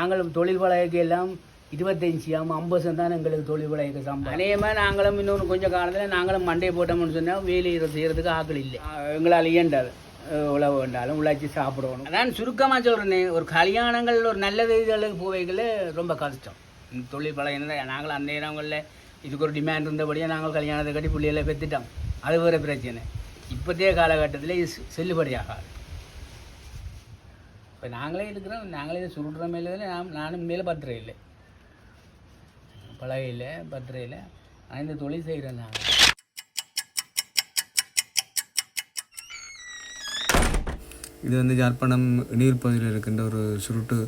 நாங்களும் தொழில் பழகைக்கு எல்லாம் இருபத்தஞ்சி ஆமாம் ஐம்பது தான் எங்களுக்கு தொழில் பழகைக்கு சம்பளம். அநேகமாக நாங்களும் இன்னொன்று கொஞ்சம் காலத்தில் நாங்களும் மண்டையை போட்டோம்னு சொன்னால் வேலை செய்கிறதுக்கு ஆக்கள் இல்லை. எங்களால் இயண்டாது உழவு வேண்டாலும் உழைச்சி சாப்பிடணும். அதான் சுருக்கமாக சொல்கிறேனே ஒரு கல்யாணங்கள் ஒரு நல்ல இதுகளுக்கு போவைகள் ரொம்ப கஷ்டம். இந்த தொழில் பழகினது நாங்கள் அந்த நேரங்களில் இதுக்கு ஒரு டிமாண்ட் இருந்தபடியாக நாங்கள் கல்யாணத்தை கட்டி பிள்ளைகளை பெற்றுட்டோம். அது வேறு பிரச்சனை. இப்போதைய காலகட்டத்தில் செல்லுபடியாகாது. இப்போ நாங்களே இருக்கிறோம் நாங்களே சுருடுற சுருட்டுற மேலே நான் நானும் மேலே பத்திரம் இல்லை. பழகையில் பத்திரையில் நான் இந்த தொழில் செய்கிறேன் நாங்கள் இது வந்து யாழ்ப்பாணம் நீர்ப்பகுதியில் இருக்கின்ற ஒரு சுருட்டு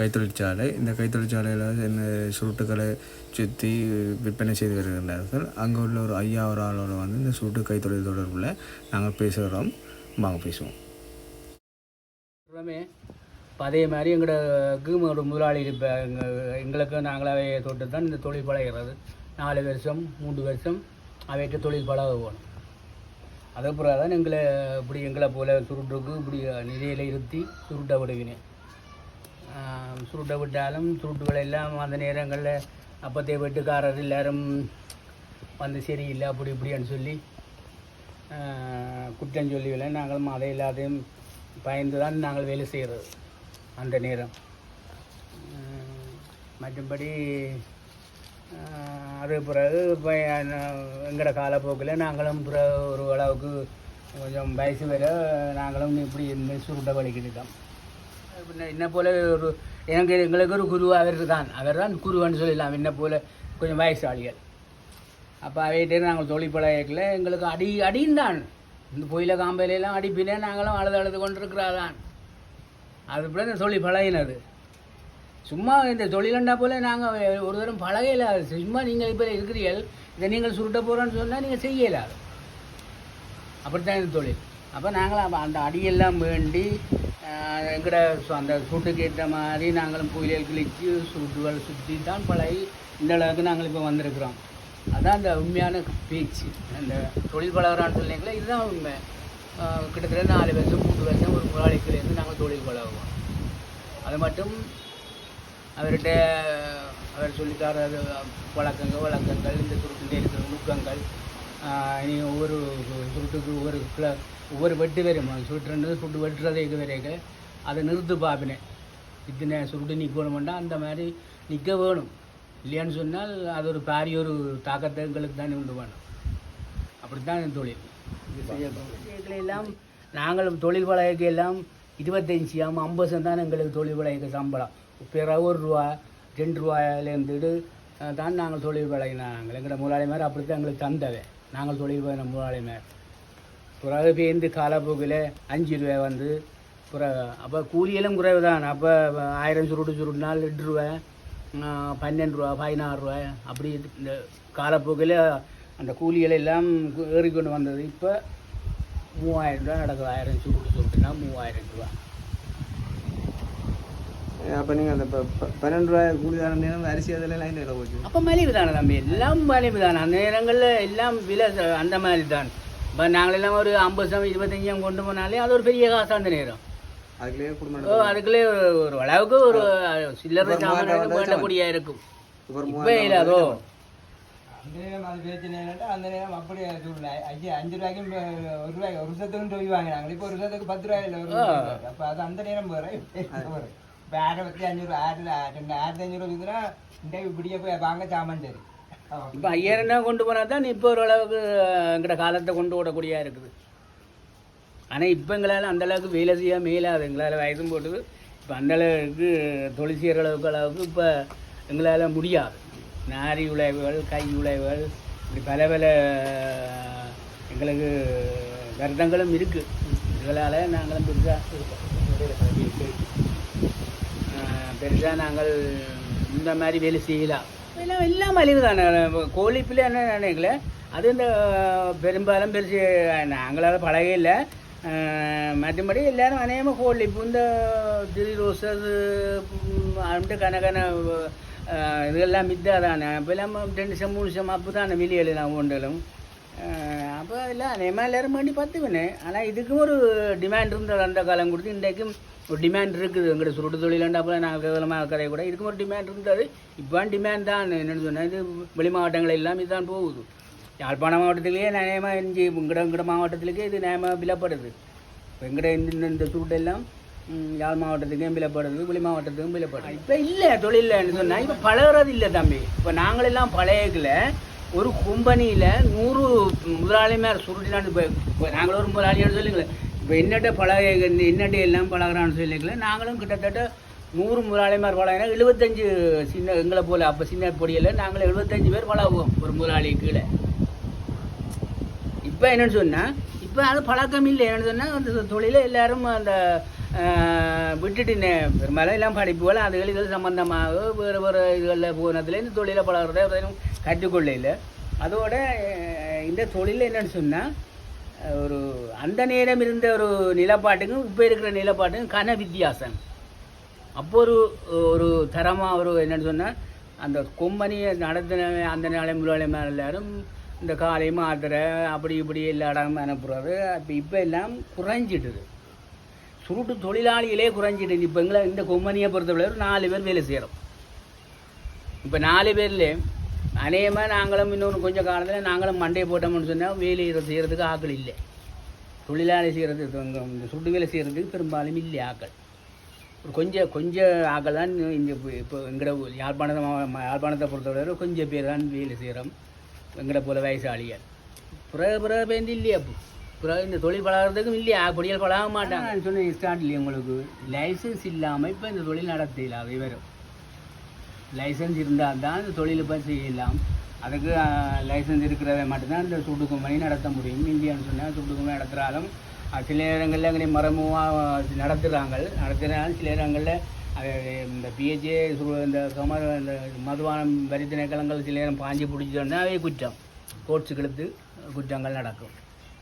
கைத்தொழிற்சாலை இந்த கைத்தொழிற்சாலையில் என்ன சுருட்டுகளை சுற்றி விற்பனை செய்து வருகின்றார்கள். அங்கே உள்ள ஒரு ஐயா ஒரு ஆளோட வந்து இந்த சுருட்டு கைத்தொழில் தொடர்பில் நாங்கள் பேசுகிறோம். வாங்க பேசுவோம். எல்லாமே அதே மாதிரி எங்களோட கீமோட முதலாளி இப்போ எங்கள் எங்களுக்கு நாங்களாவே தொட்டு தான் இந்த தொழில் பழகிறது. நாலு வருஷம் மூன்று வருஷம் அவைக்கு தொழில் பழக போகணும் அதுக்கப்புறம் தான் எங்களை இப்படி எங்களை போல சுருட்டுக்கு இப்படி நிலையில் இருத்தி சுருட்ட விடுவினேன். சுருட்ட விட்டாலும் சுருட்டுகள் எல்லாம் அந்த நேரங்களில் அப்பத்தே வெட்டுக்காரர் எல்லாரும் வந்து சரியில்லை அப்படி இப்படின்னு சொல்லி குற்றம் சொல்லி நாங்களும் அதை எல்லாத்தையும் பயந்து தான் நாங்கள் வேலை செய்கிறது அந்த நேரம். மற்றபடி அது பிறகு இப்போ எங்களோட காலப்போக்கில் நாங்களும் பிறகு ஒரு அளவுக்கு கொஞ்சம் வயசு வர நாங்களும் இப்படி இந்த சுருட்டை இருக்கோம். பின்ன என்ன போல் ஒரு எனக்கு எங்களுக்கு ஒரு குரு அவர் தான் அவர் தான் குருவன்னு சொல்லிடலாம். என்ன போல் கொஞ்சம் வயசாளிகள். அப்போ அவைகிட்டே நாங்கள் தொழில் பழகல எங்களுக்கு அடி அடியும் தான் இந்த புயல காம்பையிலெல்லாம் அடிப்பினே நாங்களும் அழுது அழுது கொண்டிருக்கிறாதான் அது போல இந்த தொழில் பழகினது. சும்மா இந்த தொழிலண்டா போல நாங்கள் ஒரு தரம் பழகையில சும்மா நீங்கள் இப்போ இருக்கிறீர்கள் இதை நீங்கள் சுருட்ட போகிறோன்னு சொன்னால் நீங்கள் செய்யலாது அப்படித்தான் இந்த தொழில். அப்போ நாங்களும் அந்த அடியெல்லாம் வேண்டி எங்கட சு- அந்த சூட்டுக்கு ஏற்ற மாதிரி நாங்களும் புயலில் கிழிச்சு சுட்டுகள் சுற்றி தான் பழகி இந்த அளவுக்கு நாங்கள் இப்போ வந்திருக்கிறோம். அதுதான் அந்த உண்மையான பேச்சு. அந்த தொழில் பழகிறான்னு சொன்னீங்களே இதுதான் உண்மை. கிட்டத்தட்ட நாலு வருஷம் மூணு வருஷம் ஒரு முதலாளிக்கிலேருந்து நாங்கள் தொழில் பழகுவோம் அது மட்டும் அவர்கிட்ட அவர் சொல்லித்தார பழக்கங்கள் வழக்கங்கள் இந்த சுருட்டில் இருக்கிற நுட்பங்கள். நீ ஒவ்வொரு சுருட்டுக்கு ஒவ்வொரு கிள ஒவ்வொரு வெட்டு வரும் சுருட்டுன்றது சுருட்டு வெட்டுறதை இது வரைக்கும். அதை நிறுத்து பார்ப்பினேன் இத்தனை சுருட்டு நிற்கணுமெண்டா அந்த மாதிரி நிற்க வேணும். இல்லையான்னு சொன்னால் அது ஒரு பாரிய ஒரு தாக்கத்தை எங்களுக்கு தானே உண்டு வேணும். அப்படித்தான் தொழில். எல்லாம் நாங்களும் தொழில் பழகைக்கு எல்லாம் இருபத்தஞ்சி ஆமாம் ஐம்பது தான் எங்களுக்கு தொழில் பழகைக்கு சம்பளம். பிறகு ஒரு ரூபா ரெண்டு ரூபாயிலேருந்துட்டு தான் நாங்கள் தொழில் பழகினாங்க எங்களோட முதலாளி மாதிரி அப்படி தான் எங்களுக்கு தந்தவை நாங்கள் தொழில் பழகின முதலாளி மாதிரி பிறகு பேருந்து காலப்போக்கில் அஞ்சு ரூபாய் வந்து பிறகு அப்போ கூலியெல்லாம் குறைவு தான் அப்போ ஆயிரம் சுருட்டு சுருட்டுனால் எட்டு ஆஹ் பன்னெண்டு ரூபா பதினாறு ரூபாய் அப்படி இந்த காலப்போக்கில் அந்த கூலிகள் எல்லாம் ஏறிக்கொண்டு வந்தது. இப்போ மூவாயிரம் ரூபா நடக்குது. ஆயிரம் சுருட்டு சுருட்டுனா மூவாயிரம் ரூபா அப்போ நீங்கள் அந்த பன்னெண்டு ரூபாய் கூலிதான நேரம் அரிசி அதில் லைன் போச்சு? அப்போ மலிவு தானே தம்பி. எல்லாம் மலிவு தானே. அந்த நேரங்களில் எல்லாம் விலை அந்த மாதிரி தான். இப்போ நாங்களெல்லாம் ஒரு ஐம்பது சம் இருபத்தஞ்சாம் கொண்டு போனாலே அது ஒரு பெரிய காசு அந்த நேரம். அதுக்குள்ளேயே குடும்பம் அதுக்குள்ளே ஒரு- ஒரு அளவுக்கு ஒரு சில்லறை சாமான் வேண்டக்கூடிய இருக்கும். இப்போ இல்லாதோ அந்த நேரம் அது பிரச்சனை என்னட்டா அந்த நேரம் அப்படியே அஞ்சு அஞ்சு ரூபாய்க்கும் இப்ப ஒரு ரூபாய் ஒரு வருஷத்துக்கு சொல்லி வாங்கினாங்க இப்போ ஒரு வருஷத்துக்கு பத்து ரூபாய் இல்லை ஒரு வருஷத்துக்கு. அப்ப அது அந்த நேரம் வேற இப்போ ஆயிரத்தி அஞ்சூறு ஆயிரத்தி ரெண்டு ஆயிரத்தி அஞ்சூறு இருக்குதுன்னா இந்த இப்படியே போய் வாங்க சாமான் சரி இப்போ ஐயாயிரம் கொண்டு போனால் தான் இப்போ ஓரளவுக்கு எங்கட காலத்தை கொண்டு ஓடக்கூடியா இருக்குது. ஆனால் இப்போ எங்களால் அந்தளவுக்கு வேலை செய்ய மேலாது. எங்களால் வயதும் போட்டது. இப்போ அந்த அளவுக்கு தொழில் செய்கிற அளவுக்கு அளவுக்கு இப்போ எங்களால் முடியாது. நாரி உழைவுகள் கை உழைவுகள் இப்படி பல பல எங்களுக்கு வருடங்களும் இருக்குது இதனால் நாங்களும் பெருசாக பெருசாக நாங்கள் இந்த மாதிரி வேலை செய்யலாம் எல்லாம் எல்லாம் மலிவு தானே. கோழிப்பில் என்ன நினைக்கல? அது இந்த பெரும்பாலும் பெருசு நாங்களால் பழகையில் மற்றபடி எல்லாரும் அநேகமாக கோழிப்பு இந்த திரி ரோசஸ் அந்த கனகன இதெல்லாம் மித்தாக தானே இப்போ எல்லாம் ரெண்டு சம் மூணு சம் அப்போ தானே வெளியில் நான் ஒன்றலும் அப்போ இல்லை அநேகமாக எல்லோரும் வேண்டி பார்த்துவேனே ஆனால் இதுக்கும் ஒரு டிமாண்ட் இருந்தது அந்த காலம் கொடுத்து இன்றைக்கும் ஒரு டிமாண்ட் இருக்குது எங்கள்கிட்ட சுருட்டு தொழிலாண்டா அப்போ நாங்கள் கேவலமாக கதை கூட இதுக்கும் ஒரு டிமாண்ட் இருந்தது இப்போ டிமாண்ட் தான் என்னென்னு சொன்னால் இது வெளி மாவட்டங்கள் எல்லாம் இதுதான் போகுது யாழ்ப்பாண மாவட்டத்திலேயே நியாயமாக இஞ்சி இங்கட இங்கட மாவட்டத்திலேயே இது நியாயமாக விலப்படுது. எங்கட இந்த இந்த சூட்டெல்லாம் யாழ் மாவட்டத்துக்கும் விலப்படுது புலி மாவட்டத்துக்கும் விலப்படுது. இப்போ இல்லை தொழில்னு சொன்னால் இப்போ பழகிறது இல்லை தம்பி. இப்போ நாங்களெல்லாம் பழையக்கில் ஒரு கும்பனியில் நூறு முதலாளிமார் சுருட்டினான்னு இப்போ நாங்களும் ஒரு முதலாளியோட சொல்லுங்களேன் இப்போ என்னட்ட பழக என்னட்ட எல்லாம் பழகிறான்னு சொல்லிக்கல. நாங்களும் கிட்டத்தட்ட நூறு முதலாளிமார் பழகினா எழுபத்தஞ்சு சின்ன எங்களை போல் அப்போ சின்ன பொடியில் நாங்கள் எழுபத்தஞ்சு பேர் பழகுவோம் ஒரு முதலாளி கீழே. இப்போ என்னென்னு சொன்னால் இப்போ அது பழக்கம் இல்லை. என்னென்னு சொன்னால் அந்த தொழிலை எல்லாரும் அந்த விட்டுட்டு பெரும்பாலும் எல்லாம் படிப்புகள் அதுகள் இது சம்பந்தமாக வேறு வேறு இதுகளில் போனதுல இந்த தொழிலை பழகிறத எதுவும் கற்றுக்கொள்ள இல்லை அதோட இந்த தொழில் என்னென்னு சொன்னால் ஒரு அந்த நேரம் இருந்த ஒரு நிலப்பாட்டுக்கும் இப்போ இருக்கிற நிலப்பாட்டுக்கும் கன வித்தியாசம். அப்போ ஒரு ஒரு தரமாக ஒரு என்னென்னு சொன்னால் அந்த கொம்பனியை நடத்தின அந்த நாளை முதலாளி எல்லாரும் இந்த காலை மாத்திரை அப்படி இப்படி எல்லா இடமும் அனுப்புறது இப்போ இப்போ எல்லாம் குறைஞ்சிட்டுது. சுருட்டு தொழிலாளிகளே குறைஞ்சிட்டு இப்போ எங்களை இந்த கொம்பனியை பொறுத்தவரை நாலு பேர் வேலை செய்கிறோம் இப்போ நாலு பேரில் அநேகமாக நாங்களும் இன்னொன்று கொஞ்சம் காலத்தில் நாங்களும் மண்டையை போட்டோம்னு சொன்னால் வேலையை செய்கிறதுக்கு ஆக்கள் இல்லை. தொழிலாளி செய்கிறதுக்கு இந்த சுட்டு வேலை செய்கிறதுக்கு பெரும்பாலும் இல்லை ஆக்கள். ஒரு கொஞ்சம் கொஞ்சம் ஆக்கள் தான் இங்கே இப்போ எங்கட யாழ்ப்பாணத்தை யாழ்ப்பாணத்தை பொறுத்தவரை கொஞ்சம் பேர் தான் வேலை செய்கிறோம் எங்களை போல வயசாளிகள். பிறகு பிறகு பேருந்து இல்லையா அப்போ. பிறகு இந்த தொழில் பழகிறதுக்கும் இல்லையா பொடியல் பழக மாட்டாங்க. நான் சொன்னேன் ஸ்டார்ட் இல்லையா உங்களுக்கு. லைசன்ஸ் இல்லாமல் இப்போ இந்த தொழில் நடத்தல விவரம். வரும் லைசன்ஸ் இருந்தால் தான் இந்த தொழில் இப்போ செய்யலாம். அதுக்கு லைசன்ஸ் இருக்கிறத மட்டும்தான் இந்த சுட்டு கும்பனி நடத்த முடியும். இந்தியான்னு சொன்னால் சுட்டு கும்பனி நடத்துகிறாலும் சில இடங்களில் எங்களை மரமுவாக நடத்துகிறாங்க நடத்துகிறாங்க சில இடங்களில் இந்த பிஹெச்ஏ இந்த கம இந்த மதுபானம் வரி திணைக்களங்கள் சில நேரம் பாஞ்சு பிடிச்சோன்னா அவை குற்றம். கோர்ட்ஸு கெடுத்து குற்றங்கள் நடக்கும்.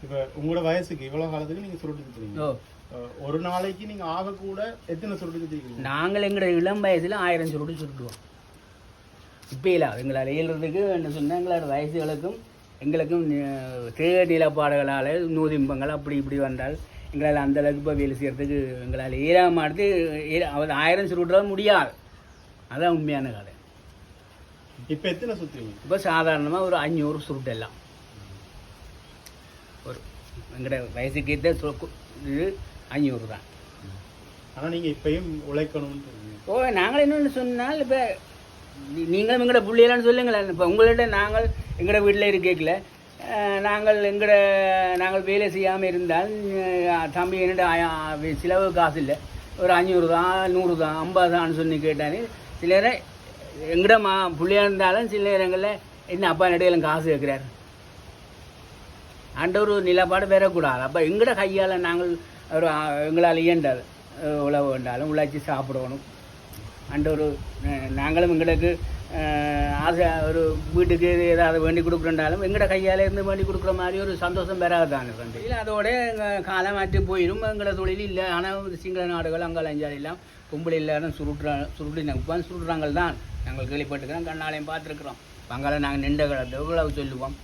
இப்போ உங்களோட வயசுக்கு இவ்வளோ காலத்துக்கு நீங்கள் சுருட்டு சுற்றுறீங்க ஓ. ஒரு நாளைக்கு நீங்கள் ஆக கூட எத்தனை சுருட்டு சுற்றிருக்கீங்க நாங்கள் எங்களோட இளம் வயசில் ஆயிரம் சுருட்டு சுருட்டுவோம் இப்போ இல்லை எங்களால் இயல்றதுக்கு என்ன சொன்னால் எங்களோட வயசுகளுக்கும் எங்களுக்கும் தேக நிலப்பாடுகளால் நூதிம்பங்கள் அப்படி இப்படி வந்தால் எங்களால் அந்த அளவுக்கு இப்போ வேலை செய்கிறதுக்கு எங்களால் ஏழாம் மாட்டு அவர் ஆயிரம் சுருட்டுறது முடியாது. அதான் உண்மையான கதை. இப்போ எத்தனை சுற்றுவீங்க இப்போ சாதாரணமாக ஒரு அஞ்சூறு சுருட்டெல்லாம் ஒரு எங்களோட வயசுக்கு ஏற்ற இது அஞ்சூறு தான். ஆனால் நீங்கள் இப்பயும் உழைக்கணும்னு. ஓ நாங்கள் என்னென்னு சொன்னால் இப்போ நீங்களும் எங்களோட பிள்ளைகளான்னு சொல்லுங்களேன். இப்போ உங்கள்கிட்ட நாங்கள் எங்களோட வீட்டில் இருக்கேக்கல நாங்கள் எங்களோட நாங்கள் வேலை செய்யாமல் இருந்தால் தம்பி என்னோட செலவு காசு இல்லை. ஒரு அஞ்சூறு தான் நூறு தான் ஐம்பது தான்னு சொல்லி கேட்டானே சில நேரம் எங்கட மா பிள்ளையா இருந்தாலும் சில நேரங்களில் என்ன அப்பா நடுவில் காசு கேட்குறாரு அந்த ஒரு நிலப்பாடு வரக்கூடாது. அப்போ எங்கட கையால் நாங்கள் ஒரு எங்களால் இயண்டாது உழவு வேண்டாலும் உழைச்சி சாப்பிடணும். அந்த ஒரு நாங்களும் எங்களுக்கு ஆசை ஒரு வீட்டுக்கு ஏதாவது வேண்டி கொடுக்குறோண்டாலும் எங்கட கையால் இருந்து வேண்டி கொடுக்குற மாதிரி ஒரு சந்தோஷம் பெறாது தானே இல்லை அதோட எங்கள் காலம் மாற்றி போயிடும் எங்களோட தொழில் இல்லை. ஆனால் சிங்கள நாடுகள் அங்கே எல்லாம் பொம்பளை எல்லாரும் சுருட்டுறா சுருட்டி உட்காந்து சுருட்டுறாங்க தான் நாங்கள் கேள்விப்பட்டுக்கிறோம் கண்ணாலையும் பார்த்துருக்குறோம். பங்காள நாங்கள் நின்ற கிடந்த இவ்வளவு சொல்லுவோம்.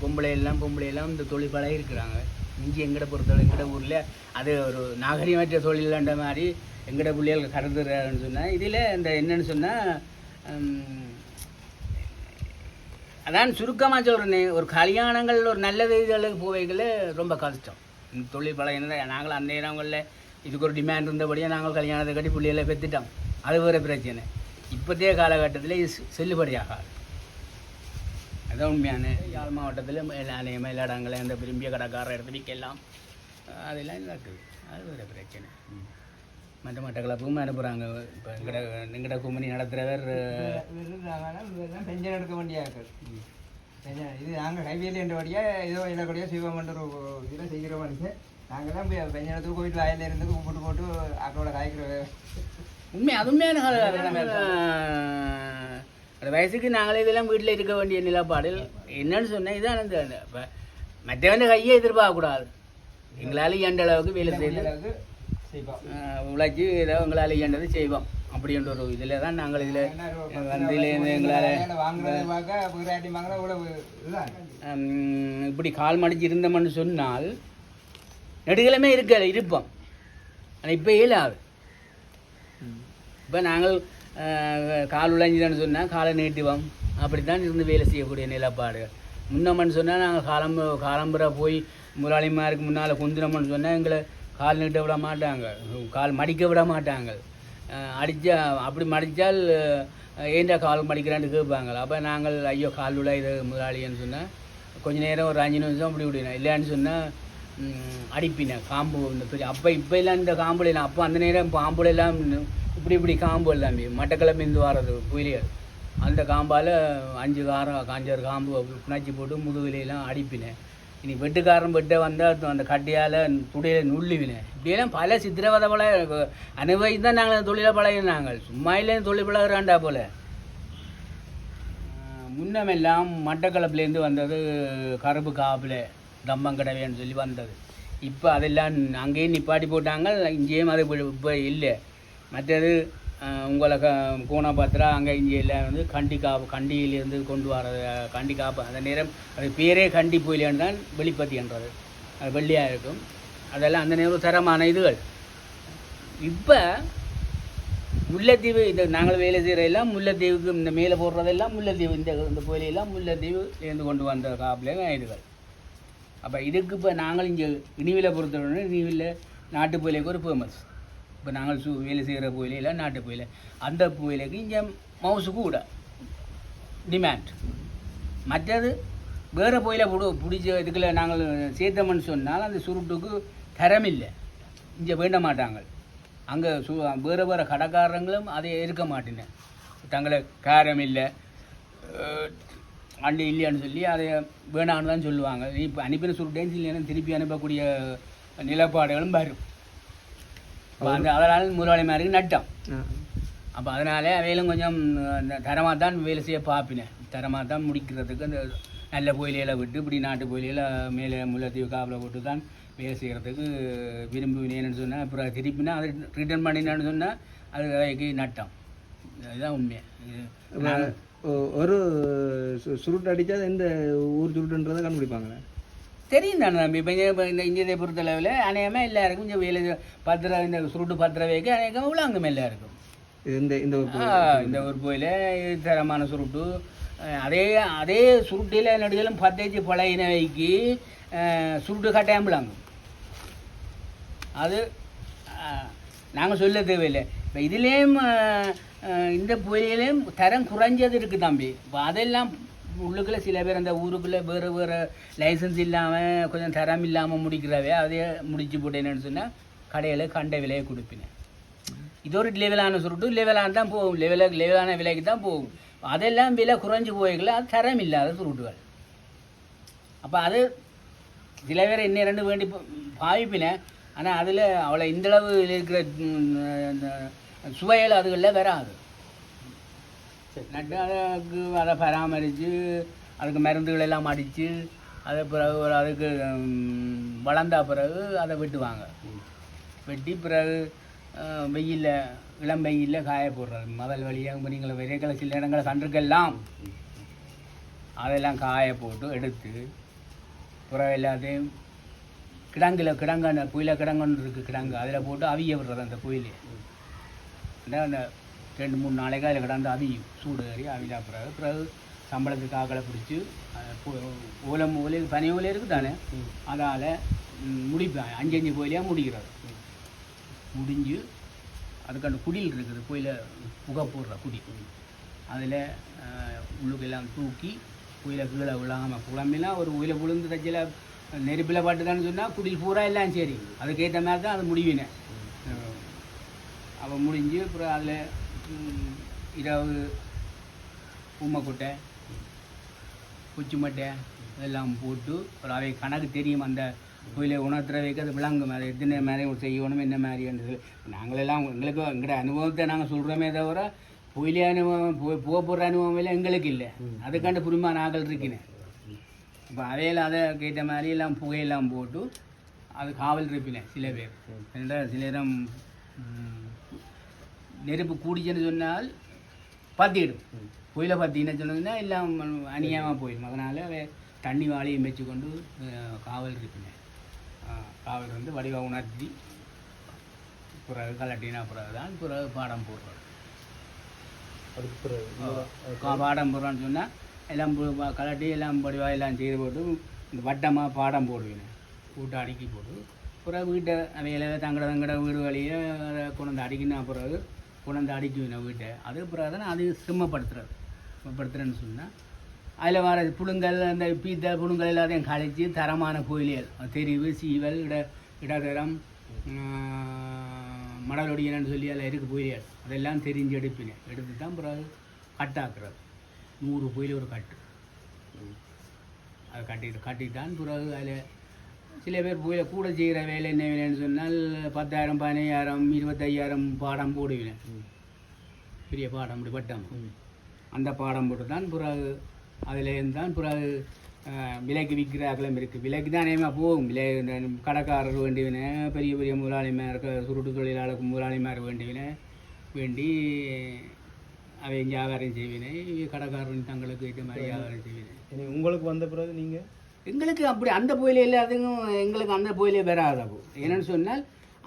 பொம்பளை எல்லாம் பொம்பளை எல்லாம் இந்த தொழில் பழகி இருக்கிறாங்க. இஞ்சி எங்கட பொறுத்தவரை எங்கட ஊரில் அது ஒரு நாகரிகமற்ற தொழில்ன்ற மாதிரி எங்கட பிள்ளைகள் கடந்துடுறாருன்னு சொன்னால் இதில் இந்த என்னென்னு சொன்னால் அதான் சுருக்கமாக சொல்கிறேன் ஒரு கல்யாணங்கள் ஒரு நல்ல இதுகளுக்கு போவைகள் ரொம்ப கஷ்டம். இந்த தொழில் பழகினது நாங்கள் அந்த இடங்களில் இதுக்கு ஒரு டிமாண்ட் இருந்தபடியே நாங்கள் கல்யாணத்தை கட்டி பிள்ளைகளை பெற்றுட்டோம் அது வேறு பிரச்சனை. இப்போதைய காலகட்டத்தில் இது செல்லுபடியாகாது. அதான் உண்மையான யாழ் மாவட்டத்தில் எல்லா மயிலாடங்களை அந்த விரும்பிய கடைக்கார இடத்துல விற்கலாம். அதெல்லாம் நடக்குது அது வேறு பிரச்சனை. மற்ற மட்டக்களப்பும் அனுப்புகிறாங்க இப்போ எங்கட எங்கட கும்பனி நடத்துகிறவர் பெஞ்சன் எடுக்க வேண்டிய பெஞ்சன் இது நாங்கள் கைவேலி என்றபடியா ஏதோ இல்லக்கூடியா சிவம் என்ற ஒரு இதில் செய்கிற மனுஷன். நாங்கள் தான் போய் பெஞ்சன் எடுத்து கோயில் வயலில் இருந்து கூப்பிட்டு போட்டு ஆக்களோட காய்க்கிற உண்மை அது உண்மையான அந்த வயசுக்கு நாங்களே இதெல்லாம் வீட்டில் இருக்க வேண்டிய நிலப்பாடு. என்னன்னு சொன்னேன் இதான் இந்த இப்போ மற்றவன் கையை எதிர்பார்க்கக்கூடாது. எங்களால் இயன்ற அளவுக்கு வேலை ஆஹ், உழைச்சி ஏதோ எங்களால் இயன்றதை செய்வோம். அப்படின்ற ஒரு இதில் தான் நாங்கள் இதில் வந்து எங்களால் இப்படி கால் மடிச்சு இருந்தோம்னு சொன்னால் நெடுகிழமே இருக்க இருப்போம். ஆனால் இப்போ இயலாது. இப்போ நாங்கள் கால் உழைஞ்சுதான்னு சொன்னால் காலை நீட்டுவோம். அப்படித்தான் இருந்து வேலை செய்யக்கூடிய நிலப்பாடுகள். முன்னம்மன்னு சொன்னால் நாங்கள் காலம் காலம்புற போய் முதலாளிமாருக்கு முன்னால் குந்தினோம்னு சொன்னால் எங்களை கால் நீட்ட விட மாட்டாங்க. கால் மடிக்க விட மாட்டாங்க. அடித்தா அப்படி மடித்தால் ஏண்டா கால் மடிக்கிறான்னு கேட்பாங்க அப்போ நாங்கள் ஐயோ கால் விட இது முதலாளின்னு சொன்னால் கொஞ்ச நேரம் ஒரு அஞ்சு நிமிஷம் அப்படி விடுவேன் இல்லைன்னு சொன்னால் அடிப்பினேன் காம்பு இந்த பெரிய அப்போ இப்போ எல்லாம் இந்த காம்புல இல்லை அப்போ அந்த நேரம் பாம்புல எல்லாம் இப்படி இப்படி காம்பு எல்லாமே மட்டக்கிழமை இருந்து வர்றது புயலியல் அந்த காம்பால் அஞ்சு காரம் அஞ்சாறு காம்பு புணாச்சி போட்டு முதுகுலையெல்லாம் அடிப்பினேன். இனி வெட்டுக்காரன் வெட்ட வந்தால் அந்த கட்டியால் துடையில நுள்ளுவினேன் இப்படியெல்லாம் பல சித்திரவதை பல அனுபவித்து தான் நாங்கள் தொழிலை பழகினாங்க. சும்மா இல்லை தொழில் பழகிறாண்டா போல. முன்னமெல்லாம் மட்டக்களப்புலேருந்து வந்தது கருப்பு காப்பில் தம்மங்கடவைன்னு சொல்லி வந்தது. இப்போ அதெல்லாம் அங்கேயும் நிப்பாட்டி போட்டாங்க இங்கேயும் அது இப்போ இல்லை. மற்றது உங்களை க கூனபத்ரா அங்கே இங்கே எல்லாம் வந்து கண்டி காப்பு கண்டியிலேருந்து கொண்டு வர்றது கண்டி காப்பு அந்த நேரம் அது பேரே கண்டி புயலேன்னு தான் வெளிப்பத்தி என்றது. அது வெள்ளியாக இருக்கும். அதெல்லாம் அந்த நேரம் தரமான இதுகள். இப்போ முல்லைத்தீவு இந்த நாங்கள் வேலை செய்கிற எல்லாம் முல்லைத்தீவுக்கு இந்த மேலே போடுறதெல்லாம் முல்லைத்தீவு இந்த இந்த புயலையெல்லாம் முல்லைத்தீவுலேருந்து கொண்டு வந்த காப்பிலே இதுகள். அப்போ இதுக்கு இப்போ நாங்கள் இங்கே இனிவில பொறுத்தவரை இனிவில் நாட்டு புயலுக்கு ஒரு ஃபேமஸ் இப்போ நாங்கள் சு வேலை செய்கிற புயலையில் நாட்டு புயல் அந்த புயலுக்கு இங்கே மவுசு கூட. டிமாண்ட் மற்றது வேறு புயலை பிடி பிடிச்ச இதுக்குள்ள நாங்கள் சேர்த்தோம்னு சொன்னால் அந்த சுருட்டுக்கு தரமில்லை இங்கே வேண்ட மாட்டாங்க அங்கே சு வேறு வேறு கடைக்காரங்களும் அதை இருக்க மாட்டேன் தங்களை காரம் இல்லை அண்டு இல்லையான்னு சொல்லி அதை வேணான்னு தான் சொல்லுவாங்க. நீ இப்போ அனுப்பின சுருட்டேன்னு சொல்லி திருப்பி அனுப்பக்கூடிய நிலப்பாடுகளும் வரும். அப்ப அந்த அதனால் முதலாளி மாதிரி நட்டம் அப்போ அதனாலே அவையிலும் கொஞ்சம் தரமாக தான் வேலை செய்ய பார்ப்பினேன் தரமாக தான் முடிக்கிறதுக்கு அந்த நல்ல கோயிலையில் விட்டு இப்படி நாட்டு கோயிலையில் மேலே முல்லைத்தீவு காப்பில் போட்டு தான் வேலை செய்கிறதுக்கு விரும்புவினேன்னு சொன்னால் அப்புறம் திருப்பினா அதை ரிட்டர்ன் பண்ணினான்னு சொன்னால் அது அவைக்கு நட்டம். அதுதான் உண்மை. ஒரு சுருட்டு அடித்தா எந்த ஊர் சுருட்டுன்றதை கண்டுபிடிப்பாங்களே? தெரியும் தானே தம்பி? இப்போ இந்த இந்தியத்தை பொறுத்தளவில் அநேகமாக எல்லாருக்கும் கொஞ்சம் வேலை பத்து ரூபா இந்த சுருட்டு பத்து ரூபாய்க்கு அநேகமாக உலகம் எல்லாருக்கும் இந்த இந்த இந்த ஒரு கோயில் தரமான சுருட்டு. அதே அதே சுருட்டில் நடுகளும் பத்தேச்சு பழையினவைக்கு சுருட்டு கட்டாயம்பிளாங்க அது நாங்கள் சொல்ல தேவையில்லை. இப்போ இதுலேயும் இந்த புயலிலையும் தரம் குறைஞ்சது இருக்குது தம்பி. இப்போ அதெல்லாம் உள்ளுக்குள்ளே சில பேர் அந்த ஊருக்குள்ளே வேறு வேறு லைசன்ஸ் இல்லாமல் கொஞ்சம் தரம் இல்லாமல் முடிக்கிறவே அதையே முடிச்சு போட்டேன்னு சொன்னால் கடையில் கண்ட விலையை கொடுப்பினேன். இது ஒரு லெவலான சுருட்டு லெவலான தான் போகும். லெவல லெவலான விலைக்கு தான் போகும். அதெல்லாம் விலை குறைஞ்சி போய்க்கல அது தரம் இல்லாத சுருட்டுகள். அப்போ அது சில பேர் என்ன ரெண்டு வேண்டி பாவிப்பினேன். ஆனால் அதில் அவளை இந்தளவு இருக்கிற ம், அதுகளில் வராது. நட்டு அதுக்கு அதை பராமரித்து அதுக்கு மருந்துகள் எல்லாம் அடித்து அதை பிறகு ஒரு அதுக்கு வளர்ந்த பிறகு அதை வெட்டுவாங்க. வெட்டி பிறகு வெயிலில் இளம் வெயிலில் காய போடுறது. முதல் வழியாக இப்போ நீங்கள் விதைகளை சில இடங்களை கண்டிருக்கெல்லாம் அதெல்லாம் காய போட்டு எடுத்து பிறகு எல்லாத்தையும் கிடங்கில் கிடங்கு அந்த புயல கிடங்குன்னு இருக்குது கிடங்கு. அதில் போட்டு அவிய விடுறது அந்த புயலே. அந்த ரெண்டு மூணு நாளைக்கு அதில் கிடந்து அவியும் சூடு ஏறி அவிதா பிறகு பிறகு சம்பளத்துக்கு ஆக்களை பிடிச்சி ஓலம் ஓலை பனி ஓலை இருக்குது தானே அதால் முடிப்பேன் அஞ்சு அஞ்சு கோயிலையாக முடிக்கிறது. முடிஞ்சு அதுக்கு அந்த குடில் இருக்குது கோயில புகை போடுற குடி. அதில் உள்ளுக்கெல்லாம் தூக்கி குயில கீழே விழாமல் குழம்பெல்லாம் ஒரு உயில விழுந்து தச்சில் நெருப்பில் பட்டுதான்னு சொன்னால் குடில் பூரா எல்லாம் சரி. அதுக்கேற்ற மாதிரி தான் அது முடிவினேன் அவள் முடிஞ்சு அப்புறம் அதில் இரவு ஊமைக்கொட்டை குச்சி மட்டை இதெல்லாம் போட்டு அப்புறம் அவை கணக்கு தெரியும் அந்த கோயிலை உணர்த்துறவைக்கு அது விளங்கும். அது எத்தனை மாதிரி செய்யணும் என்ன மாதிரின்றது நாங்களெல்லாம் எங்களுக்கு எங்களோட அனுபவத்தை நாங்கள் சொல்கிறோமே தவிர கோயிலே அனுபவம் போ போக போகிற அனுபவம் எல்லாம் எங்களுக்கு இல்லை. அதுக்காண்டு புரியுமா நாங்கள் இருக்கிறேன் இப்போ அவையில் அதை கேட்ட மாதிரி எல்லாம் புகையெல்லாம் போட்டு அது காவல் இருப்பினேன் சில பேர். சில நேரம் நெருப்பு கூடிச்சுன்னு சொன்னால் பற்றிடும் புயலை பற்றின்னு சொன்னதுன்னா எல்லாம் அநியாயமாக போயிடும். அதனால் தண்ணி வாளியும் வச்சு கொண்டு காவல் இருப்பினேன் காவல் இருந்து வடிவ உணர்த்தி பிறகு கலட்டினா பிறகு தான் பிறகு பாடம் போடுறது. அதுக்கு பிறகு கா- பாடம் போடுறான்னு சொன்னால் எல்லாம் கலட்டி எல்லாம் படிவாக எல்லாம் செய்து போட்டு இந்த வட்டமாக பாடம் போடுவேன் கூட்ட அடுக்கி போட்டு பிறகு வீட்டை அவையில தங்கட தங்கட வீடு வழியை கொண்டு வந்து அடிக்கினா பிறகு கொண்டு வந்து அடிக்குவேன் வீட்டை. அது பிறகு தான் அது சிம்மப்படுத்துறது. சிம்மப்படுத்துறேன்னு சொன்னால் அதில் வர புழுங்கல் அந்த பீத்த புழுங்கல் எல்லாத்தையும் கழித்து தரமான கோயில்கள். தெரிவு சீவல் இட இடதரம் மடலொடியன்னு சொல்லி அதில் இருக்கு கோயில்கள். அதெல்லாம் தெரிஞ்சு எடுப்பினேன். எடுத்து தான் பிறகு கட்டாக்குறது. நூறு கோயில் ஒரு கட்டு. அதை கட்டிட்டு கட்டிட்டான் பிறகு அதில் சில பேர் கோயில கூட செய்கிற வேலை என்ன வேலைன்னு சொன்னால் பத்தாயிரம் பதினையாயிரம் இருபத்தையாயிரம் பாடம் போடுவேன் பெரிய பாடம் இப்படி பட்டம். அந்த பாடம் போட்டு தான் பிறகு அதில் தான் பிறகு விலைக்கு விற்கிறார்களும் இருக்குது விலைக்கு தான் நேமா போகும். விலை கடைக்காரர் வேண்டியவன பெரிய பெரிய முதலாளிமார் இருக்க சுருட்டு தொழிலாளர் முதலாளிமார் வேண்டியவன வேண்டி அவை வியாபாரம் செய்வினை கடைக்காரன் தங்களுக்கு ஏற்ற மாதிரி வியாபாரம் செய்வினை. உங்களுக்கு வந்த பிறகு நீங்கள் எங்களுக்கு அப்படி அந்த புயல எல்லாத்துக்கும் எங்களுக்கு அந்த புயலே வராது அப்போ என்னன்னு சொன்னால்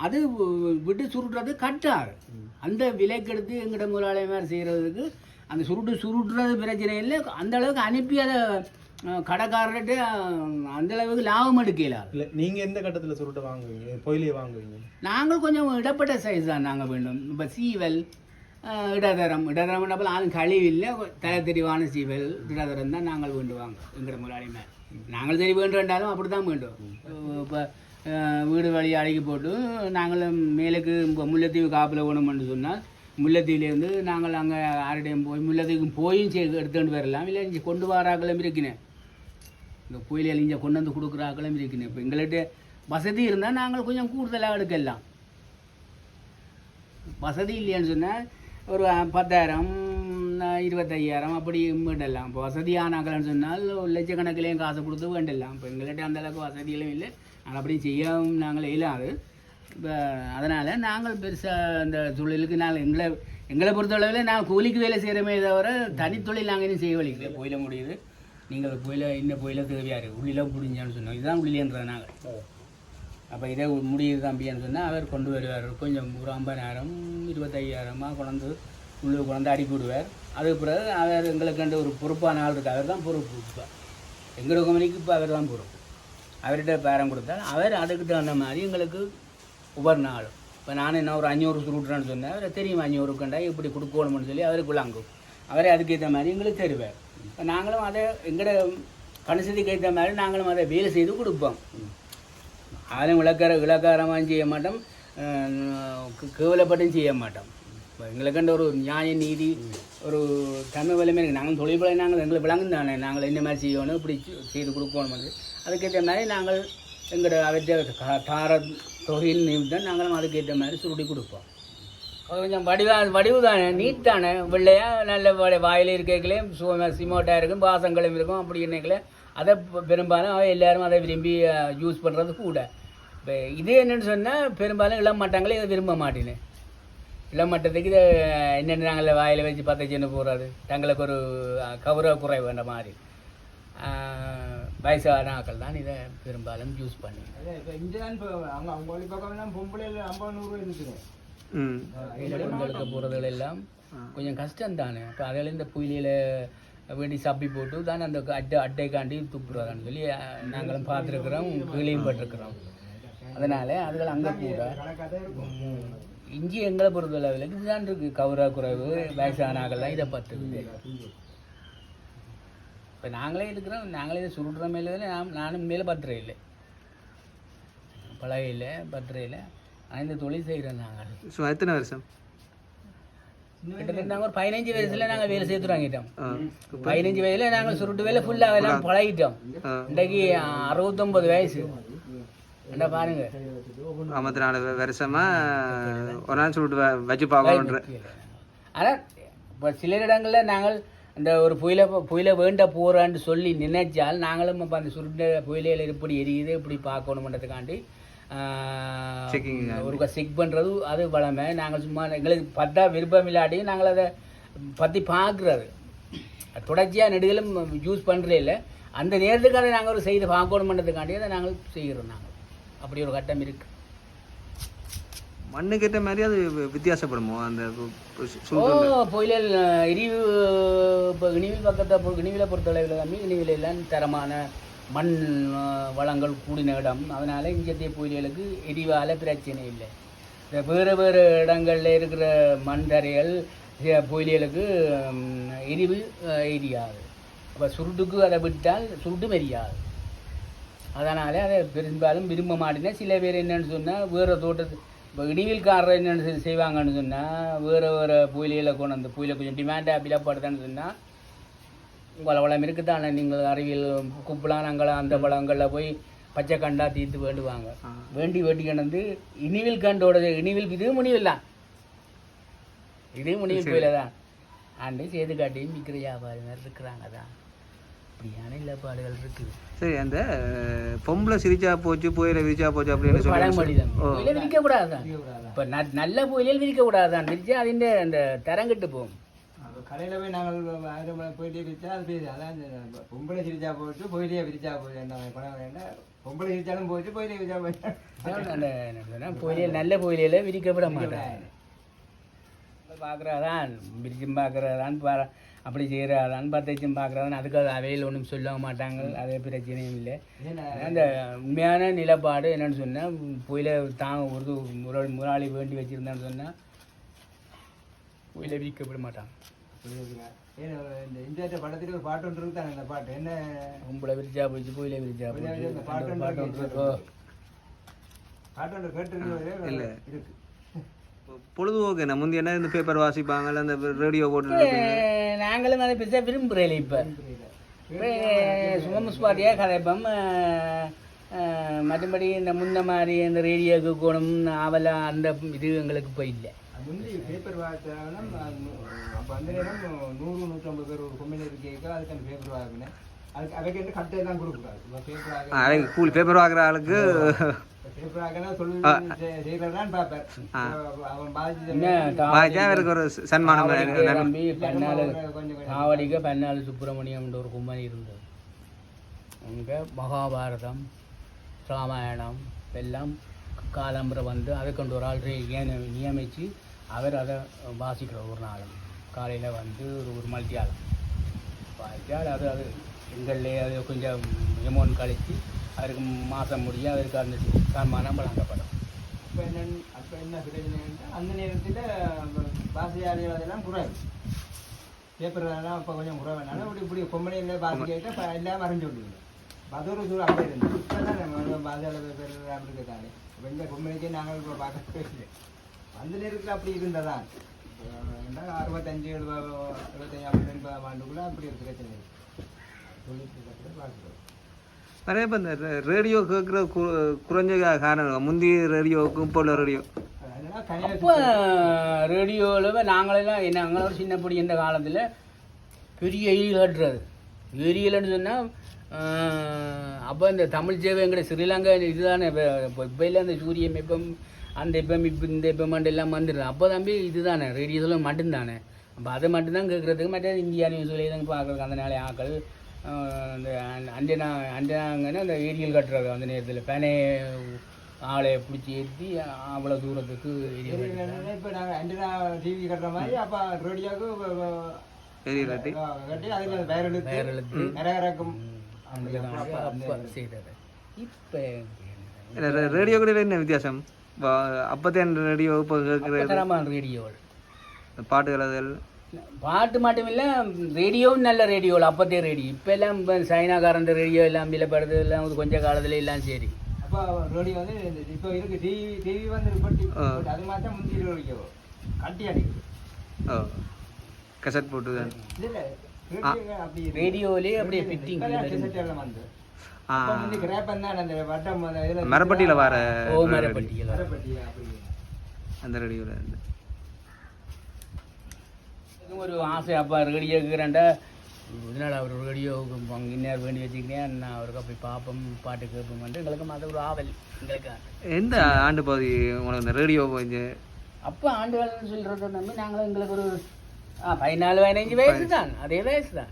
அது விட்டு சுருட்டுறது கட்டாரு அந்த விலைக்கெடுத்து எங்கிட்ட முதலாளிமார் செய்கிறதுக்கு அந்த சுருட்டு சுருட்டுறது பிரச்சனை இல்லை. அந்த அளவுக்கு அனுப்பி அதை கடைக்காரர்கிட்ட அந்த அளவுக்கு லாபம் எடுக்கல. இல்லை நீங்கள் எந்த கட்டத்தில் சுருட்டை வாங்குவீங்க? பொயிலையை வாங்குவீங்க? நாங்கள் கொஞ்சம் இடப்பட்ட சைஸ் தான் நாங்கள் வேண்டும். இப்போ சீவல் இடதரம். இடதரம் ஆளும் கழிவில்லை தலை தெரிவான சீவல் இடதரம் தான் நாங்கள் வேண்டுவாங்க எங்கட முதலாளிமே நாங்கள் சரி வேண்டாலும் அப்படி தான் வேண்டும். இப்போ வீடு வழி அடக்கி போட்டு நாங்கள் மேலுக்கு இப்போ முல்லைத்தீவு காப்பில் ஓணும்னு சொன்னால் முல்லைத்தீவுலேருந்து நாங்கள் அங்கே ஆருடையும் போய் முல்லைத்தீவுக்கு போயும் சே எடுத்துகிட்டு வரலாம். இல்லை இங்கே கொண்டு வராக்களும் இருக்கினேன் இந்த கோயிலில் இங்கே கொண்டு வந்து கொடுக்குறாக்களும் இருக்கினேன் இப்போ எங்கள்கிட்ட வசதி இருந்தால் நாங்கள் கொஞ்சம் கூடுதலாக எடுக்கலாம். வசதி இல்லைன்னு சொன்னால் ஒரு பத்தாயிரம் சொன்னால் இருபத்தையாயிரம் அப்படி விடலாம் இப்போ வசதியானாக்கள்னு சொன்னால் ஒரு லட்சக்கணக்கிலையும் காசு கொடுத்து வேண்டலாம். இப்போ எங்கள்கிட்ட அந்த அளவுக்கு வசதிகளும் இல்லை. நாங்கள் அப்படி செய்யவும் நாங்கள் இயலாது. இப்போ அதனால் நாங்கள் பெருசாக அந்த தொழிலுக்கு நாங்கள் எங்களை எங்களை பொறுத்தளவில் நான் கூலிக்கு வேலை செய்கிறோமே தவிர தனித்தொழில் நாங்கள் இன்னும் செய்ய வலிக்கல போயில முடியுது. நீங்கள் போயில இன்னும் போயில தேவையாக இருக்குது உள்ளில முடிஞ்சான்னு சொன்னோம். இதுதான் உள்ளிலேன்றது நாங்கள் அப்போ இதே முடியுது தம்பின்னு சொன்னால் அவர் கொண்டு வருவார். கொஞ்சம் ஒரு ஐம்பதாயிரம் இருபத்தையாயிரமாக கொண்டு உள்ளே கொண்டு அடிப்பி விடுவார் அதுக்கு பிறகு அவர் எங்களுக்கு ஒரு பொறுப்பான ஆள் இருக்கு. அவர் தான் பொறுப்பு. இப்போ எங்களோட கம்பெனிக்கு இப்போ அவர் தான் பொறுப்பு. அவர்கிட்ட பேரம் கொடுத்தால் அவர் அதுக்கு தகுந்த மாதிரி எங்களுக்கு ஒவ்வொரு நாளும். இப்போ நான் என்ன ஒரு அஞ்சூறு சுருட்டுறேன்னு சொன்னேன். அவரை தெரியும் அஞ்சூறு கண்டா இப்படி கொடுக்கணும்னு சொல்லி அவருக்கு விளங்கும். அவரே அதுக்கேற்ற மாதிரி எங்களுக்கு தருவார். இப்போ நாங்களும் அதை எங்களோட கணிசத்துக்கு ஏற்ற மாதிரி நாங்களும் அதை வேலை செய்து கொடுப்போம். ஆளும் விளக்கார விளக்காரமாக செய்ய மாட்டோம். கேவலப்பட்டும் செய்ய மாட்டோம். எங்களுக்குன்ற ஒரு நியாய நீதி ஒரு தமிழ் வலிமை இருக்குது நாங்கள் தொழில் நாங்கள் எங்களை விளங்கும் தானே நாங்கள் என்ன மாதிரி செய்யணும்? இப்படி செய்து கொடுக்கணும் அதுக்கேற்ற மாதிரி நாங்கள் எங்களோட அவற்றை தார தொகையின் நிமித்தம் நாங்களும் அதுக்கேற்ற மாதிரி சுருட்டி கொடுப்போம். கொஞ்சம் வடிவா வடிவு தானே நீட் தானே. வெள்ளையாக நல்ல வ- வாயில் இருக்கங்களே சிமோட்டாக இருக்கும் பாசங்களும் இருக்கும் அப்படி என்னங்களே அதை பெரும்பாலும் எல்லோரும் அதை விரும்பி யூஸ் பண்ணுறது கூட. இப்போ இது என்னென்னு சொன்னால் பெரும்பாலும் இளம் மாட்டாங்களே இதை விரும்ப மாட்டேன்னு இளம் மட்டத்துக்கு இதை என்னென்ன நாங்கள் வாயில் வச்சு பத்த சின்ன போகிறது தங்களுக்கு ஒரு கௌரவ குறைவு அந்த மாதிரி. வயசான ஆக்கள் தான் இதை பெரும்பாலும் யூஸ் பண்ணி பெண்களுக்கு போகிறதுகள் எல்லாம் கொஞ்சம் கஷ்டம் தானே இப்போ அதில் இந்த புயலியில் வேண்டி சப்பி போட்டு தான் அந்த அட்டை அட்டைக்காண்டி துப்புறதான்னு சொல்லி நாங்களும் பார்த்துருக்குறோம் கீழையும் பட்டிருக்கிறோம் அதனால் அதுகள் அங்கே கூட. இஞ்சி எங்களை பொறுத்தளவில் இதுதான் இருக்குது கௌரவ குறைவு வயசானாக்கள்லாம் இதை பார்த்துக்குது இப்போ நாங்களே இருக்கிறோம் நாங்களே இதை சுருட்டுற மேலே நான் நானும் மேலே பத்திரம் இல்லை. பழகையில் பத்திரம் இல்லை. ஆனால் இந்த தொழில் செய்கிறோம் நாங்கள். எத்தனை வருஷம்? கிட்டத்தட்ட நாங்கள் ஒரு பதினஞ்சு வயசுல நாங்கள் வேலை சேர்த்து வாங்கிட்டோம் பதினஞ்சு வயசுல நாங்கள் சுருட்டு வேலை ஃபுல்லாக பழகிட்டோம். இன்றைக்கு அறுபத்தொம்பது வயசு. என்ன பாருங்க. ஐம்பத்தி நாலு வருஷமா ஒரு நாள் வ- வச்சு பார்க்கணுன்ற ஆனால் இப்போ சில இடங்களில் நாங்கள் அந்த ஒரு புயலை புயலை வேண்ட போகிறான்னு சொல்லி நினைச்சால் நாங்களும் இப்போ அந்த சுருட்ட புயலையில் எப்படி எரியுது இப்படி பார்க்கணுன்றதுக்காண்டி Checking. ஒரு செக் பண்ணுறது அது வளமை. நாங்கள் சும்மா எங்களுக்கு பார்த்தா விருப்பம் இல்லாட்டியும் நாங்கள் அதை பற்றி பார்க்குறது. தொடர்ச்சியாக நெடுகளும் யூஸ் பண்ணுறே இல்லை. அந்த நேரத்துக்கு அதை நாங்கள் ஒரு செய்து பார்க்கணுமன்றதுக்காண்டி அதை நாங்கள் செய்கிறோம் நாங்கள். அப்படி ஒரு கட்டம் இருக்குது மண்ணுக்கு ஏற்ற மாதிரி அது வித்தியாசப்படுமோ? அந்த ஓ சுருட்டு புயல் எரிவு இப்போ இனிவில் பக்கத்தை இனிவில பொறுத்தளவில் தம்பி இனிவில் எல்லாம் தரமான மண் வளங்கள் கூடின இடம். அதனால் இங்கத்திய புயல்களுக்கு எரிவால பிரச்சனை இல்லை. இந்த வேறு வேறு இடங்களில் இருக்கிற மண் தரைகள் புயல்களுக்கு எரிவு எரியாது அப்போ சுருட்டுக்கு அதை விட்டால் சுருட்டும் எரியாது அதனால் அதை பெரும்பாலும் விரும்ப மாட்டேன். சில பேர் என்னன்னு சொன்னால் வேறு தோட்டத்து இப்போ இனிவில்காரர் என்னென்னு செய்~ செய்வாங்கன்னு சொன்னால் வேறு வேறு புயலியில் கொண்டு வந்து புயலை கொஞ்சம் டிமாண்டாக பிலப்படுதுன்னு சொன்னால் உங்களை வளம் இருக்குதானே நீங்கள் அறிவியல் குப்பலாம் நாங்கள் அந்த பழங்களில் போய் பச்சை கண்டா தீர்த்து வேண்டுவாங்க. வேண்டி வேண்டி கிடந்து இனிவில் கண்டோட இனிவில் இது முனிவில் தான் இது முனிவில் புயல தான் ஆண்டு சேது காட்டியும் விற்கிற வியாபாரிகள் இருக்கிறாங்க தான். இப்படியான இல்லப்பாடுகள் இருக்குது. சரி அந்த பொம்பளை சிரிச்சா போச்சு புயல விரிச்சா போச்சு அப்படின்னு சொல்லி புயலை விரிக்கக்கூடாது இப்போ நல்ல புயலில் விரிக்கக்கூடாது தான் விரிச்சா அதிൻ്റെ அந்த தரங்கிட்டு போகும். அப்போ கடையில் போய் நாங்கள் ஆயிரம் போயிட்டே விரிச்சா அது பேர் அதான் பொம்பளை சிரிச்சா போச்சு பொயிலே விரிச்சா போச்சு என்ன பணம் வேண்டாம் பொம்பளை சிரிச்சாலும் போச்சு பொயிலே விரிச்சா போச்சு. புயலில் நல்ல புயலில் விரிக்கப்பட மாட்டாங்க. பார்க்குறதான் விரிச்சும் பார்க்குறதான் அப்படி செய்கிறதான் பத்தச்சும் பார்க்குறதான் அதுக்கு அது அவையில் ஒன்றும் சொல்ல மாட்டாங்க. அதே பிரச்சனையும் இல்லை. அந்த உண்மையான நிலப்பாடு என்னன்னு சொன்னால் புயலை தான் ஒரு முறை முறாளி வேண்டி வச்சுருந்தான்னு சொன்னால் புயலை விரிக்கப்பட மாட்டாங்க. இந்த இந்த படத்துல ஒரு பாட்டு ஒன்று அந்த பாட்டு? என்ன? உங்களை விரிச்சா போச்சு புயலை விரிச்சா போச்சு. பாட்டு அந்த பாட்டு ஒன்று ஒன்று இருக்கோ. பாட்டு ஒன்று கேட்டு இல்ல. இருக்கு. பொழுதுபோக்கு என்ன? முந்தி என்ன இந்த பேப்பர் வாசிப்பாங்கல்ல அந்த ரேடியோ போட்டு நாங்களும் அதை பெருசாக விரும்புகிறேன் இப்போ. சும்மா முஸ்பாட்டியாக கதைப்போம் மற்றபடி இந்த முன்ன மாதிரி இந்த ரேடியோக்கு கோணம் ஆவலா அந்த இது எங்களுக்கு இப்போ இல்லை. பேப்பர் வாங்கினா அப்போ அந்த நூறு நூற்றம்பது பேர் ஒரு கொம்பினி இருக்கேக்க அதுக்கு அந்த பேப்பர் வாங்கினேன். அதுக்கு கட்டை கொடுக்கூடாது பேப்பர் அன்னைக்கு கூலி பேப்பர் வாங்குற ஆளுக்கு அவருக்கு ஒரு சன்மானம் பன்னாலு காவடிக்கு பன்னாலு சுப்பிரமணியம் ஒரு கும்பன் இருந்தது. அங்கே மகாபாரதம் ராமாயணம் எல்லாம் காலம்புரை வந்து அதுக்கு ஒரு ஆள் நியமித்து அவர் அதை வாசிக்கிற ஒரு நாளும். காலையில் வந்து ஒரு ஒரு மல்டியாலம் வாசித்தால் அது அது எங்கள்லேயே அது கொஞ்சம் எமௌண்ட் கழித்து அவருக்கு மாதம் முடிய அவருக்கு அந்த சன்மானம் வழங்கப்படும். அப்போ என்ன அப்போ என்ன பிரச்சனைன்னா அந்த நேரத்தில் பாசியாளிகள் அதெல்லாம் குறைவு பேப்பர் எல்லாம் இப்போ கொஞ்சம் குறைவுனால இப்படி இப்படி பொம்பளையில் பாசி கேட்டு இப்போ எல்லாம் விடுங்க அது ஒரு சூழல் அப்படியே இருந்தது. இப்போ தான் நம்ம பாசியாளர் பேப்பர் அப்படி இருக்காது இப்போ இந்த பொம்பளைக்கே நாங்கள் இப்போ பார்க்க இல்லை. அந்த நேரத்தில் அப்படி இருந்ததான் இப்போ அறுபத்தஞ்சு எழுபது எழுபத்தஞ்சு ஐம்பது எண்பதாம் ஆண்டுக்குள்ளே அப்படி ஒரு பிரச்சனை. தொழில்நுட்பத்தில் பார்க்குறோம் நிறைய இப்போ இந்த ரேடியோ கேட்குற குறைஞ்ச காரணம் முந்தி ரேடியோவுக்கும் இப்போ உள்ள ரேடியோ அப்போ ரேடியோவில் நாங்களெல்லாம் என்ன சின்ன பொடி இந்த காலத்தில் பெரிய எரியல் கட்டுறது எரியல்னு சொன்னால் அப்போ இந்த தமிழ் சேவை எங்கட ஸ்ரீலங்கா இதுதானே. இப்போ இப்போ இல்லை அந்த சூரியன் எப்பம் அந்த எப்பம் இப்போ இந்த எப்பம் எல்லாம் வந்துடுது. அப்போ தம்பி இதுதானே ரேடியோவில் மட்டும்தானே. அப்போ அதை மட்டும்தான் கேட்குறதுக்கு மற்ற இந்தியா நியூஸ்லேயே தான் பார்க்குறதுக்கு அந்த நாளை ஆக்கள் இந்த அண்டனா அண்டனாங்கன்னா அந்த ஏரியல் கட்டுறது அந்த நேரத்தில். பேனே ஆளை பிடிச்சி ஏற்றி அவ்வளோ தூரத்துக்கு. இப்போ நாங்கள் ஆண்டனா டிவி கட்டுற மாதிரி அப்போ ரேடியோவுக்கு கட்டி? அதில் வேற இழுத்து வேற அந்த காலத்துல அப்போ செய்தது. இப்போ ரேடியோ கூட என்ன வித்தியாசம்? அப்போத்தே ரேடியோ இப்போ ரேடியோவில் பாட்டுகள் அதில் பாட்டு மட்டும் இல்லை ரேடியோவும் நல்ல ரேடியோவில் அப்போத்தே ரேடியோ. இப்போ எல்லாம் இப்போ சைனாக்காரன் ரேடியோ எல்லாம் விலப்படுறது எல்லாம் ஒரு கொஞ்ச காலத்துல எல்லாம் சரி. அப்போ ரேடியோ வந்து இப்போ இருக்கு டிவி டிவி வந்து. அது மாதிரி தான் முந்தி ரேடியோ கட்டி அடிக்குது. ஓ கசட் போட்டு தான். அப்படி. ரேடியோவிலே அப்படியே ஃபிட்டிங் வந்து ஆ. மரப்பட்டியில் வர ஓ மரப்பட்டியில். அந்த ரேடியோவில் இதுவும் ஒரு ஆசை. அப்பா ரேடியோ கேட்குறேன்டா இதனால் அவர் ரேடியோ இன்னும் வேண்டி வச்சுக்கிட்டேன் நான் அவருக்கு போய் பார்ப்போம் பாட்டு கேட்போம் வந்து எங்களுக்கு அது ஒரு ஆவல். எங்களுக்கு எந்த ஆண்டு பகுதி உனக்கு இந்த ரேடியோ கொஞ்சம் அப்போ ஆண்டுகள்னு சொல்கிறத நம்பி நாங்களும் எங்களுக்கு ஒரு ஆ பதினாலு பதினஞ்சு வயசு தான் அதே வயசு தான்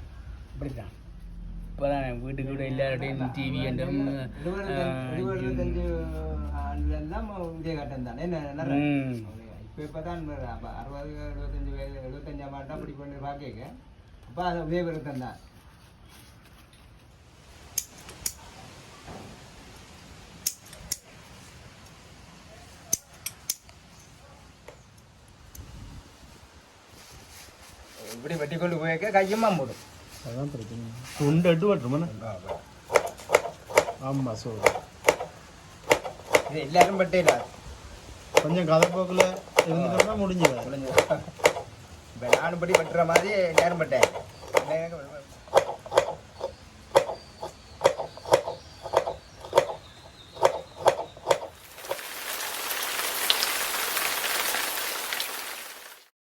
அப்படி தான் இப்போ தான் வீட்டுக்கு கூட இல்லாட்டியும் டிவி என்றும் எழுபத்தஞ்சு ஆண்டுலாம் இதே கட்டம் தானே? என்ன. இப்போ தான் அறுபது எழுபத்தஞ்சு வயது எழுபத்தஞ்சாம் ஆண்டு அப்படி பண்ணி பார்க்க அப்போ அது இதே விருத்தம் தான். இப்படி வெட்டி கொண்டு போயிருக்க கையம்மா போடும். அதான் பிரச்சனை. துண்டு எட்டு வட்டுருமாண்ணே ஆமாம் ஸோ இது எல்லாரும் பட்டையில கொஞ்சம் கதை போக்கில். இருந்துட்டோம்னா முடிஞ்சது இப்போ நானும் படி பட்டுற மாதிரி எல்லாரும் பட்டேன்